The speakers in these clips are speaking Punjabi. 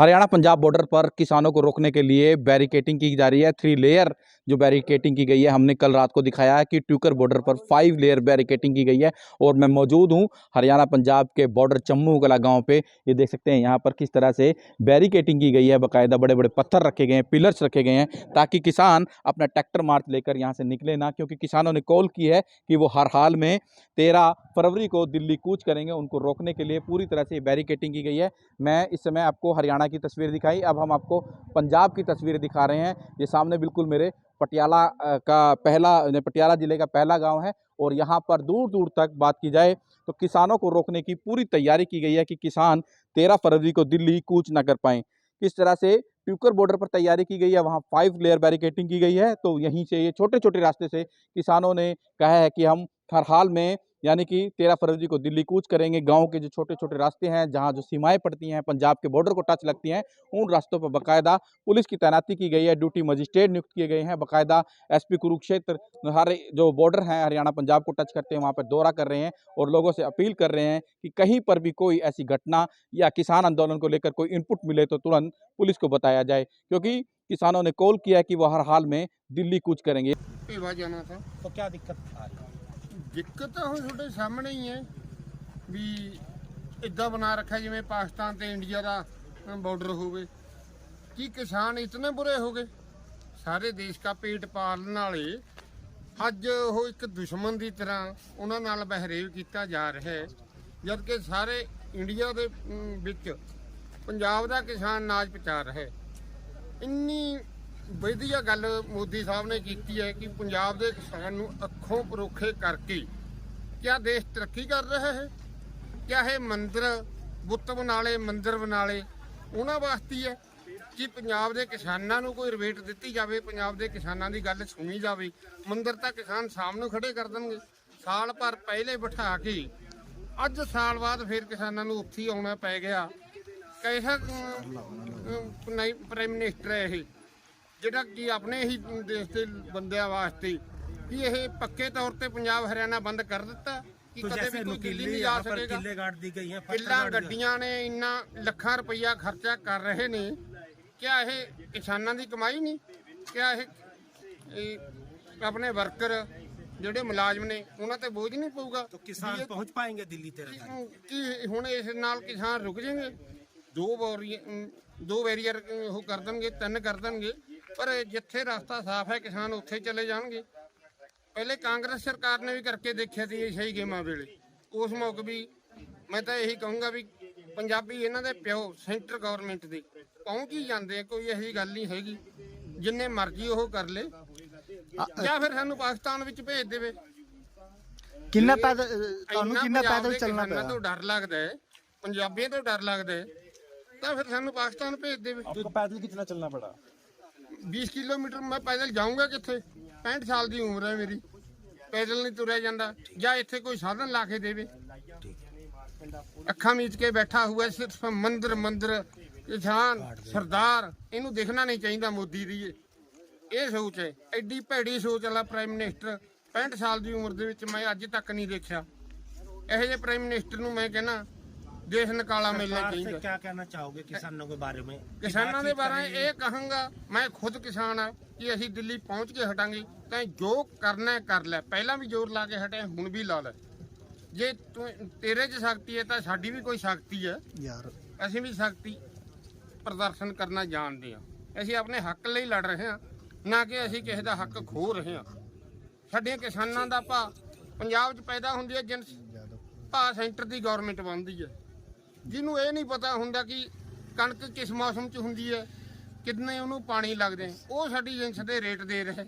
हरियाणा पंजाब बॉर्डर पर किसानों को रोकने के लिए बैरिकेटिंग की जा रही है थ्री लेयर जो बैरिकेटिंग की गई है, हमने कल रात को दिखाया है कि ट्यूकर बॉर्डर पर फाइव लेयर बैरिकेटिंग की गई है और मैं मौजूद हूँ हरियाणा, पंजाब के बॉर्डर चम्मू कला गाँव पे। ये देख सकते हैं यहाँ पर किस तरह से बैरिकेटिंग की गई है। बाकायदा बड़े बड़े पत्थर रखे गए हैं पिलर्स रखे गए हैं ताकि किसान अपना ट्रैक्टर मार्च लेकर यहाँ से निकले ना, क्योंकि किसानों ने कॉल की है कि वो हर हाल में तेरह फरवरी को दिल्ली कूच करेंगे, उनको रोकने के लिए पूरी तरह से बैरिकेटिंग की गई है। मैं इस समय आपको हरियाणा की तस्वीर दिखाई, अब हम आपको पंजाब की तस्वीर दिखा रहे हैं। ये सामने बिल्कुल मेरे पटियाला का पहला पटियाला ज़िले का पहला गाँव है और यहाँ पर दूर दूर तक बात की जाए तो किसानों को रोकने की पूरी तैयारी की गई है कि किसान तेरह फरवरी को दिल्ली, कूच ना कर पाएँ। किस तरह से ट्यूकर बॉर्डर पर तैयारी की गई है, वहाँ फाइव लेयर बैरिकेटिंग की गई है तो यहीं से ये छोटे छोटे रास्ते से किसानों ने कहा है कि हम हर हाल में यानी कि तेरह फरवरी को दिल्ली कूच करेंगे। गाँव के जो छोटे छोटे रास्ते हैं जहाँ जो सीमाएँ पड़ती हैं पंजाब के बॉर्डर को टच लगती हैं उन रास्तों पर बाकायदा पुलिस की तैनाती की गई है। ड्यूटी मजिस्ट्रेट नियुक्त किए गए हैं। बाकायदा एसपी कुरुक्षेत्र हर जो बॉर्डर हैं हरियाणा पंजाब को टच करते हैं वहाँ पर दौरा कर रहे हैं और लोगों से अपील कर रहे हैं कि कहीं पर भी कोई ऐसी घटना या किसान आंदोलन को लेकर कोई इनपुट मिले तो तुरंत पुलिस को बताया जाए क्योंकि किसानों ने कॉल किया कि वो हर हाल में दिल्ली कूच करेंगे। तो क्या दिक्कत आ रही है? ਦਿੱਕਤ ਤਾਂ ਹੁਣ ਤੁਹਾਡੇ ਸਾਹਮਣੇ ਹੀ ਹੈ ਵੀ ਇਦਾਂ ਬਣਾ ਰੱਖਿਆ ਜਿਵੇਂ ਪਾਕਿਸਤਾਨ ਤੇ ਇੰਡੀਆ ਦਾ ਬਾਰਡਰ ਹੋਵੇ। ਕੀ ਕਿਸਾਨ ਇਤਨੇ ਬੁਰੇ ਹੋ ਗਏ? ਸਾਰੇ ਦੇਸ਼ ਦਾ ਪੇਟ ਪਾਲਣ ਵਾਲੇ ਅੱਜ ਉਹ ਇੱਕ ਦੁਸ਼ਮਣ ਦੀ ਤਰ੍ਹਾਂ ਉਹਨਾਂ ਨਾਲ ਬਹਿਰੇਵ ਕੀਤਾ ਜਾ ਰਿਹਾ ਹੈ। ਜਦ ਕਿ ਸਾਰੇ ਇੰਡੀਆ ਦੇ ਵਿੱਚ ਪੰਜਾਬ ਦਾ ਕਿਸਾਨ ਨਾਜ ਪਚਾ ਰਿਹਾ ਹੈ। ਇੰਨੀ ਵਧੀਆ ਗੱਲ ਮੋਦੀ ਸਾਹਿਬ ਨੇ ਕੀਤੀ ਹੈ ਕਿ ਪੰਜਾਬ ਦੇ ਕਿਸਾਨ ਨੂੰ ਅੱਖੋਂ ਪਰੋਖੇ ਕਰਕੇ ਕਿਆ ਦੇਸ਼ ਤਰੱਕੀ ਕਰ ਰਿਹਾ ਹੈ? ਕਿਆ ਇਹ ਮੰਦਰ, ਬੁੱਤ ਬਣਾ ਲਏ ਮੰਦਿਰ ਬਣਾ ਲਏ ਉਹਨਾਂ ਵਾਸਤੇ ਹੈ ਕਿ ਪੰਜਾਬ ਦੇ ਕਿਸਾਨਾਂ ਨੂੰ ਕੋਈ ਰਿਬੇਟ ਦਿੱਤੀ ਜਾਵੇ, ਪੰਜਾਬ ਦੇ ਕਿਸਾਨਾਂ ਦੀ ਗੱਲ ਸੁਣੀ ਜਾਵੇ। ਮੰਦਰ ਤਾਂ ਕਿਸਾਨ ਸ਼ਾਮ ਨੂੰ ਖੜੇ ਕਰ ਦੇਣਗੇ। ਸਾਲ ਭਰ ਪਹਿਲੇ ਬਿਠਾ ਕੇ ਅੱਜ ਸਾਲ ਬਾਅਦ ਫਿਰ ਕਿਸਾਨਾਂ ਨੂੰ ਉੱਥੇ ਆਉਣਾ ਪੈ ਗਿਆ। ਕੈਸਾ ਨਹੀਂ ਪ੍ਰਾਈਮ ਮਿਨਿਸਟਰ ਹੈ ਇਹ। ਜਿਹੜਾ ਕਿ ਆਪਣੇ ਹੀ ਦੇਸ਼ ਦੇ ਬੰਦਿਆਂ ਵਾਸਤੇ ਕਿ ਇਹ ਪੱਕੇ ਤੌਰ ਤੇ ਪੰਜਾਬ ਹਰਿਆਣਾ ਬੰਦ ਕਰ ਦਿੱਤਾ ਕਿ ਕਦੇ ਵੀ ਕੋਈ ਦਿੱਲੀ ਨਹੀਂ ਜਾ ਸਕੇਗਾ। ਗੱਡੀਆਂ ਨੇ ਇੰਨਾ ਲੱਖਾਂ ਰੁਪਈਆ ਖਰਚਾ ਕਰ ਰਹੇ ਨੇ। ਕਿਆ ਇਹ ਕਿਸਾਨਾਂ ਦੀ ਕਮਾਈ ਨਹੀਂ? ਕਿਆ ਇਹ ਆਪਣੇ ਵਰਕਰ ਜਿਹੜੇ ਮੁਲਾਜ਼ਮ ਨੇ ਉਹਨਾਂ ਤੇ ਬੋਝ ਨਹੀਂ ਪਊਗਾ? ਤਾਂ ਕਿਸਾਨ ਪਹੁੰਚ ਪਾਏਗੇ ਦਿੱਲੀ ਤੇ ਕੀ ਹੁਣ ਇਸ ਨਾਲ ਕਿਸਾਨ ਰੁਕ ਜਾਣਗੇ? ਦੋ ਬੋਰੀ ਦੋ ਵੈਰੀਅਰ ਉਹ ਕਰ ਦੇਣਗੇ ਤਿੰਨ ਕਰ ਦੇਣਗੇ। ਪਰ ਜਿੱਥੇ ਰਸਤਾ ਸਾਫ਼ ਹੈ ਕਿਸਾਨ ਉੱਥੇ ਚਲੇ ਜਾਣਗੇ। ਪਹਿਲੇ ਕਾਂਗਰਸ ਸਰਕਾਰ ਨੇ ਵੀ ਕਰਕੇ ਦੇਖਿਆ ਸੀ ਇਹ ਸਹੀ ਗੇਮਾਂ ਵੇਲੇ। ਉਸ ਮੌਕੇ ਵੀ ਮੈਂ ਤਾਂ ਇਹੀ ਕਹੂੰਗਾ ਵੀ ਪੰਜਾਬੀ ਇਹਨਾਂ ਦੇ ਪਿਓ ਸੈਂਟਰ ਗਵਰਨਮੈਂਟ ਦੇ ਪਹੁੰਚ ਹੀ ਜਾਂਦੇ ਆ ਕੋਈ ਇਹੀ ਗੱਲ ਨਹੀਂ ਹੈਗੀ। ਜਿੰਨੇ ਮਰਜ਼ੀ ਉਹ ਕਰ ਲੇ। ਜਾਂ ਫਿਰ ਸਾਨੂੰ ਪਾਕਿਸਤਾਨ ਵਿੱਚ ਭੇਜ ਦੇਵੇ। ਕਿੰਨਾ ਪੈਦਲ ਤੁਹਾਨੂੰ ਕਿੰਨਾ ਪੈਦਲ ਚੱਲਣਾ ਪੈਣਾ ਤੋਂ ਡਰ ਲੱਗਦਾ ਹੈ ਪੰਜਾਬੀਆਂ ਤੋਂ ਡਰ ਲੱਗਦਾ ਹੈ ਤਾਂ ਫਿਰ ਸਾਨੂੰ ਪਾਕਿਸਤਾਨ ਭੇਜ ਦੇਵੇ। ਪੈਦਲ ਕਿੰਨਾ ਚੱਲਣਾ ਪੜਾ? 20 ਕਿਲੋਮੀਟਰ ਮੈਂ ਪੈਦਲ ਜਾਊਂਗਾ ਕਿੱਥੇ? 65 ਸਾਲ ਦੀ ਉਮਰ ਹੈ ਮੇਰੀ। ਪੈਦਲ ਨਹੀਂ ਤੁਰਿਆ ਜਾਂਦਾ। ਜਾਂ ਇੱਥੇ ਕੋਈ ਸਾਧਨ ਲਾ ਕੇ ਦੇਵੇ। ਅੱਖਾਂ ਮੀਚ ਕੇ ਬੈਠਾ ਹੋਇਆ ਸਿਰਫ ਮੰਦਰ ਮੰਦਰ ਕਿਸਾਨ ਸਰਦਾਰ, ਇਹਨੂੰ ਦੇਖਣਾ ਨਹੀਂ ਚਾਹੀਦਾ ਮੋਦੀ ਦੀ ਇਹ। ਇਹ ਸੋਚ ਹੈ। ਐਡੀ ਭੈੜੀ ਸੋਚ ਵਾਲਾ ਪ੍ਰਾਈਮ ਮਿਨਿਸਟਰ 65 ਸਾਲ ਦੀ ਉਮਰ ਦੇ ਵਿੱਚ ਮੈਂ ਅੱਜ ਤੱਕ ਨਹੀਂ ਦੇਖਿਆ। ਇਹੋ ਜਿਹੇ ਪ੍ਰਾਈਮ ਮਿਨਿਸਟਰ ਨੂੰ ਮੈਂ ਕਹਿੰਦਾ ਦੇਸ਼ ਨਿਕਾਲਾ ਮਿਲਣਾ सरकार से ਚਾਹੀਦਾ क्या कहना चाहोगे किसानों के बारे में ਕਿਸਾਨਾਂ ਦੇ ਬਾਰੇ ਇਹ ਕਹਾਂਗਾ ਮੈਂ ਖੁਦ ਕਿਸਾਨ ਆ ਕਿ ਅਸੀਂ ਦਿੱਲੀ ਪਹੁੰਚ ਕੇ ਹਟਾਂਗੇ ਤਾਂ ਜੋ ਕਰਨਾ ਹੈ ਕਰ ਲੈ ਪਹਿਲਾਂ ਵੀ ਜ਼ੋਰ ਲਾ ਕੇ ਹਟੇ ਹੁਣ ਵੀ ਲਾ ਲੈ ਜੇ ਤੂੰ ਤੇਰੇ 'ਚ ਸ਼ਕਤੀ ਹੈ ਤਾਂ ਸਾਡੀ ਵੀ ਕੋਈ ਸ਼ਕਤੀ ਹੈ ਯਾਰ ਅਸੀਂ ਵੀ ਸ਼ਕਤੀ ਪ੍ਰਦਰਸ਼ਨ ਕਰਨਾ ਜਾਣਦੇ ਹਾਂ ਅਸੀਂ ਆਪਣੇ ਹੱਕ ਲਈ ਲੜ ਰਹੇ ਹਾਂ ਨਾ ਕਿ ਅਸੀਂ ਕਿਸੇ ਦਾ ਹੱਕ ਖੋਹ ਰਹੇ ਹਾਂ ਸਾਡੀਆਂ ਕਿਸਾਨਾਂ ਦਾ ਭਾ ਪੰਜਾਬ 'ਚ ਪੈਦਾ ਹੁੰਦੀ ਹੈ ਜਿੰਸ ਭਾ ਸੈਂਟਰ ਦੀ ਗਵਰਨਮੈਂਟ ਬਣਦੀ ਹੈ ਜਿਹਨੂੰ ਇਹ ਨਹੀਂ ਪਤਾ ਹੁੰਦਾ ਕਿ ਕਣਕ ਕਿਸ ਮੌਸਮ 'ਚ ਹੁੰਦੀ ਹੈ, ਕਿੰਨੇ ਉਹਨੂੰ ਪਾਣੀ ਲੱਗਦੇ ਉਹ ਸਾਡੀ ਜਿੰਸ ਦੇ ਰੇਟ ਦੇ ਰਿਹਾ।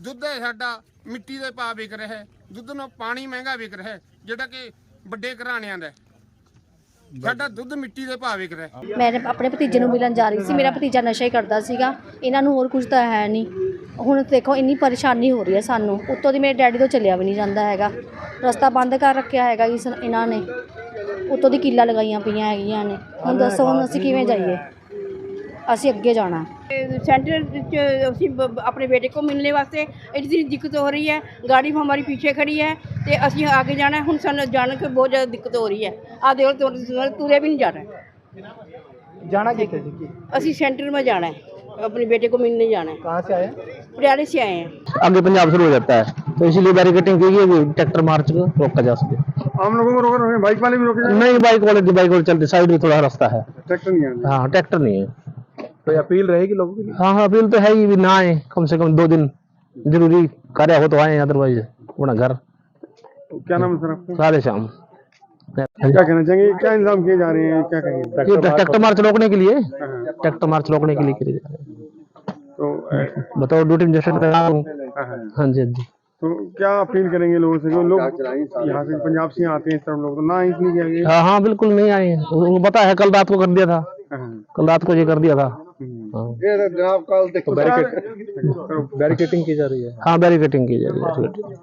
ਦੁੱਧ ਹੈ ਸਾਡਾ, ਮਿੱਟੀ ਦੇ ਭਾਅ ਵਿਕ ਰਿਹਾ, ਦੁੱਧ ਨਾਲ ਪਾਣੀ ਮਹਿੰਗਾ ਵਿਕ ਰਿਹਾ, ਜਿਹੜਾ ਕਿ ਵੱਡੇ ਘਰਾਣਿਆਂ ਦਾ ਸਾਡਾ ਦੁੱਧ ਮਿੱਟੀ ਦੇ ਭਾਅ ਵਿਕ ਰਿਹਾ। ਮੈਂ ਆਪਣੇ ਭਤੀਜੇ ਨੂੰ ਮਿਲਣ ਜਾ ਰਹੀ ਸੀ, ਮੇਰਾ ਭਤੀਜਾ ਨਸ਼ਾ ਹੀ ਕਰਦਾ ਸੀਗਾ, ਇਹਨਾਂ ਨੂੰ ਹੋਰ ਕੁਝ ਤਾਂ ਹੈ ਨਹੀਂ। ਹੁਣ ਦੇਖੋ, ਇੰਨੀ ਪਰੇਸ਼ਾਨੀ ਹੋ ਰਹੀ ਹੈ ਸਾਨੂੰ, ਉੱਤੋਂ ਦੀ ਮੇਰੇ ਡੈਡੀ ਤੋਂ ਚੱਲਿਆ ਵੀ ਨਹੀਂ ਜਾਂਦਾ ਹੈਗਾ। ਰਸਤਾ ਬੰਦ ਕਰ ਰੱਖਿਆ ਹੈਗਾ ਇਸ ਇਹਨਾਂ ਨੇ। ਉੱਤੋਂ ਦੀ ਕੀਲਾ ਲਗਾਈਆਂ ਪਈਆਂ ਹੈਗੀਆਂ ਨੇ ਹੁਣ ਦੱਸੋ ਹੁਣ ਅਸੀਂ ਕਿਵੇਂ ਜਾਈਏ ਅਸੀਂ ਅੱਗੇ ਜਾਣਾ सेंटर च ਅਸੀਂ ਬ- ਬ- ਆਪਣੇ ਬੇਟੇ को मिलने वास्ते इतनी दिक्कत हो रही है गाड़ी हमारी पीछे खड़ी है ਤੇ ਅਸੀਂ आगे जाना है ਹੁਣ ਸਾਨੂੰ ਜਾਣ ਕੇ ਬਹੁਤ ਜ਼ਿਆਦਾ ਦਿੱਕਤ ਹੋ ਰਹੀ ਹੈ ਆ ਦੇਖੋ ਤੁਰ- ਤੁਰੇ ਵੀ ਨਹੀਂ ਜਾ ਰਹੇ जाना कितने थे कि ਅਸੀਂ सेंटर में जाना है अपने बेटे को मिलने जाना है। कहाँ से आए पटियाले से आए हैं। आगे पंजाब शुरू हो जाता है। तो इसीलिए बैरिकेटिंग की गई ट्रैक्टर मार्च को रोका जा सके। हम लोगों को रोका बाइक वाले भी रोके नहीं बाइक वाले की बाइक वाले चलते साइड में थोड़ा रास्ता है। ट्रैक्टर नहीं है? हाँ ट्रैक्टर नहीं है। तो अपील रहेगी लोगों की हाँ हाँ अपील तो है ही ना आए। कम से कम दो दिन ज़रूरी कार्य हो तो आए अदरवाइज़ अपना घर। तो क्या नाम है सर आपका? सारे शाम। क्या कहना चाहेंगे? क्या इंतज़ाम किए जा रहे हैं? क्या कहेंगे? ट्रैक्टर मार्च रोकने के लिए। हाँ। ट्रैक्टर मार्च रोकने के लिए किए जा रहे हैं। बताओ ड्यूटी में जैसे कर हूँ। हाँ, हाँ। हाँ जी हाँ जी। तो क्या अपील करेंगे लोगों से जो लोग यहाँ से पंजाब से आते हैं सब लोग तो ना इसलिए क्या हाँ हाँ बिल्कुल नहीं आए वो वो पता है कल रात को कर दिया था। हाँ, कल रात को ये कर दिया था। हाँ। हाँ। बैरिकेटिंग की जा रही है। हाँ बैरिकेटिंग की जा रही है।